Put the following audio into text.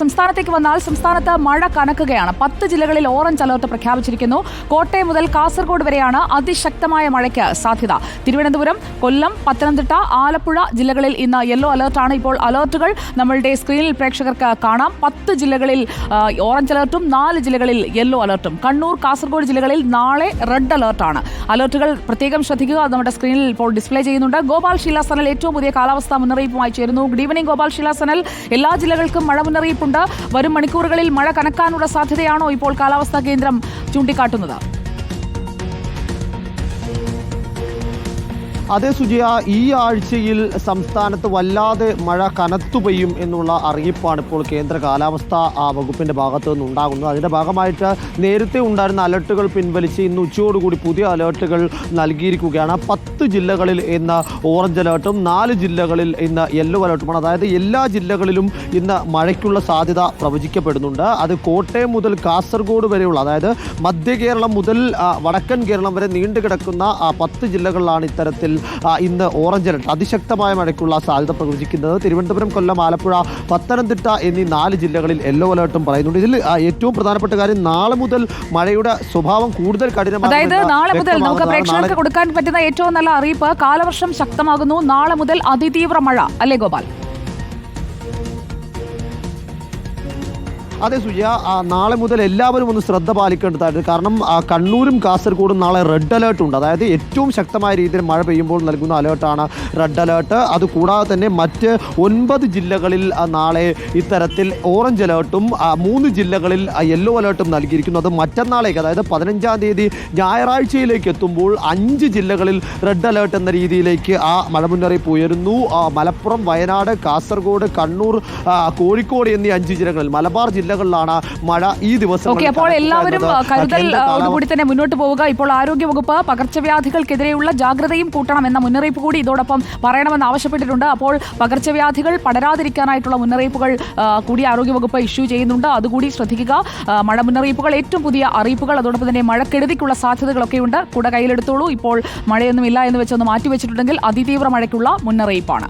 സംസ്ഥാനത്തേക്ക് വന്നാൽ സംസ്ഥാനത്ത് മഴ കനക്കുകയാണ്. പത്ത് ജില്ലകളിൽ ഓറഞ്ച് അലർട്ട് പ്രഖ്യാപിച്ചിരിക്കുന്നു. കോട്ടയം മുതൽ കാസർഗോഡ് വരെയാണ് അതിശക്തമായ മഴയ്ക്ക് സാധ്യത. തിരുവനന്തപുരം കൊല്ലം പത്തനംതിട്ട ആലപ്പുഴ ജില്ലകളിൽ ഇന്ന് യെല്ലോ അലർട്ടാണ്. ഇപ്പോൾ അലർട്ടുകൾ നമ്മളുടെ സ്ക്രീനിൽ പ്രേക്ഷകർക്ക് കാണാം. പത്ത് ജില്ലകളിൽ ഓറഞ്ച് അലർട്ടും നാല് ജില്ലകളിൽ യെല്ലോ അലർട്ടും. കണ്ണൂർ കാസർഗോഡ് ജില്ലകളിൽ നാളെ റെഡ് അലർട്ടാണ്. അലർട്ടുകൾ പ്രത്യേകം ശ്രദ്ധിക്കുക. നമ്മുടെ സ്ക്രീനിൽ ഇപ്പോൾ ഡിസ്പ്ലേ ചെയ്യുന്നുണ്ട്. ഗോപാൽ ശീലാസനൽ ഏറ്റവും പുതിയ കാലാവസ്ഥാ മുന്നറിയിപ്പുമായി ചേരുന്നു. ഗുഡ് ഈവനിംഗ് ഗോപാൽ ശീലാസനൽ എല്ലാ ജില്ലകൾക്കും മഴ മുന്നറിയിപ്പുണ്ട് വരും മണിക്കൂറുകളിൽ മഴ കനക്കാനുള്ള സാധ്യതയാണോ ഇപ്പോൾ കാലാവസ്ഥാ കേന്ദ്രം ചൂണ്ടിക്കാട്ടുന്നത്? അതേ സുജയ ഈ ആഴ്ചയിൽ സംസ്ഥാനത്ത് വല്ലാതെ മഴ കനത്തു പെയ്യും എന്നുള്ള അറിയിപ്പാണ് ഇപ്പോൾ കേന്ദ്ര കാലാവസ്ഥാ വകുപ്പിന്റെ ഭാഗത്തു നിന്നുണ്ടാകുന്നത്. അതിന്റെ ഭാഗമായിട്ട് നേരത്തെ ഉണ്ടായിരുന്ന അലർട്ടുകൾ പിൻവലിച്ച് ഇന്ന് ഉച്ചയോടുകൂടി പുതിയ അലർട്ടുകൾ നൽകിയിരിക്കുകയാണ്. പത്ത് ജില്ലകളിൽ ഇന്ന് ഓറഞ്ച് അലർട്ടും നാല് ജില്ലകളിൽ ഇന്ന് യെല്ലോ അലർട്ടുമാണ്. അതായത് എല്ലാ ജില്ലകളിലും ഇന്ന് മഴയ്ക്കുള്ള സാധ്യത പ്രവചിക്കപ്പെടുന്നുണ്ട്. അത് കോട്ടയം മുതൽ കാസർഗോഡ് വരെയുള്ള അതായത് മധ്യ കേരളം മുതൽ വടക്കൻ കേരളം വരെ നീണ്ടു കിടക്കുന്ന പത്ത് ജില്ലകളിലാണ് ഇത്തരത്തിൽ ഇന്ന് ഓറഞ്ച് അലർട്ട് അതിശക്തമായ മഴയ്ക്കുള്ള സാധ്യത പ്രവചിക്കുന്നത് തിരുവനന്തപുരം കൊല്ലം ആലപ്പുഴ പത്തനംതിട്ട എന്നീ നാല് ജില്ലകളിൽ യെല്ലോ അലർട്ടും പറയുന്നുണ്ട്. ഇതിൽ ഏറ്റവും പ്രധാനപ്പെട്ട കാര്യം നാളെ മുതൽ മഴയുടെ സ്വഭാവം കൂടുതൽ കഠിനമാണ് അതായത് നാളെ മുതൽ നമുക്ക് പ്രേക്ഷകർക്ക് കൊടുക്കാൻ പറ്റുന്ന ഏറ്റവും നല്ല അറിയിപ്പ് കാലവർഷം ശക്തമാകുന്നു. നാളെ മുതൽ അതിതീവ്ര മഴ. അല്ലേ ഗോപാൽ? അതെ സുജയ നാളെ മുതൽ എല്ലാവരും ഒന്ന് ശ്രദ്ധ പാലിക്കേണ്ടതായിട്ട് കാരണം കണ്ണൂരും കാസർഗോഡും നാളെ റെഡ് അലേർട്ട് ഉണ്ട്. അതായത് ഏറ്റവും ശക്തമായ രീതിയിൽ മഴ പെയ്യുമ്പോൾ നൽകുന്ന അലേർട്ടാണ് റെഡ് അലേർട്ട്. അതുകൂടാതെ തന്നെ മറ്റ് ഒൻപത് ജില്ലകളിൽ നാളെ ഇത്തരത്തിൽ ഓറഞ്ച് അലേർട്ടും മൂന്ന് ജില്ലകളിൽ യെല്ലോ അലേർട്ടും നൽകിയിരിക്കുന്നു അത് മറ്റന്നാളേക്ക് അതായത് പതിനഞ്ചാം തീയതി ഞായറാഴ്ചയിലേക്ക് എത്തുമ്പോൾ അഞ്ച് ജില്ലകളിൽ റെഡ് അലേർട്ട് എന്ന രീതിയിലേക്ക് ആ മഴ മുന്നറിയിപ്പ് ഉയരുന്നു മലപ്പുറം വയനാട് കാസർഗോഡ് കണ്ണൂർ കോഴിക്കോട് എന്നീ അഞ്ച് ജില്ലകളിൽ മലബാർ ജില്ലകളിലാണ് മഴ ഈ ദിവസം ഓക്കെ അപ്പോൾ എല്ലാവരും ആ, കരുതൽ കൂടി തന്നെ മുന്നോട്ട് പോവുക. ഇപ്പോൾ ആരോഗ്യവകുപ്പ് പകർച്ചവ്യാധികൾക്കെതിരെയുള്ള ജാഗ്രതയും കൂട്ടണം എന്ന മുന്നറിയിപ്പ് കൂടി ഇതോടൊപ്പം പറയണമെന്ന് ആവശ്യപ്പെട്ടിട്ടുണ്ട്. അപ്പോൾ പകർച്ചവ്യാധികൾ പടരാതിരിക്കാനായിട്ടുള്ള മുന്നറിയിപ്പുകൾ കൂടി ആരോഗ്യവകുപ്പ് ഇഷ്യൂ ചെയ്യുന്നുണ്ട്. അതുകൂടി ശ്രദ്ധിക്കുക. മഴ മുന്നറിയിപ്പുകൾ ഏറ്റവും പുതിയ അറിയിപ്പുകൾ. അതോടൊപ്പം തന്നെ മഴക്കെടുതിക്കുള്ള സാധ്യതകളൊക്കെയുണ്ട്. കൂടെ കയ്യിലെടുത്തോളൂ. ഇപ്പോൾ മഴയൊന്നുമില്ല എന്ന് വെച്ചൊന്ന് മാറ്റിവെച്ചിട്ടുണ്ടെങ്കിൽ അതിതീവ്ര മഴയ്ക്കുള്ള മുന്നറിയിപ്പാണ്.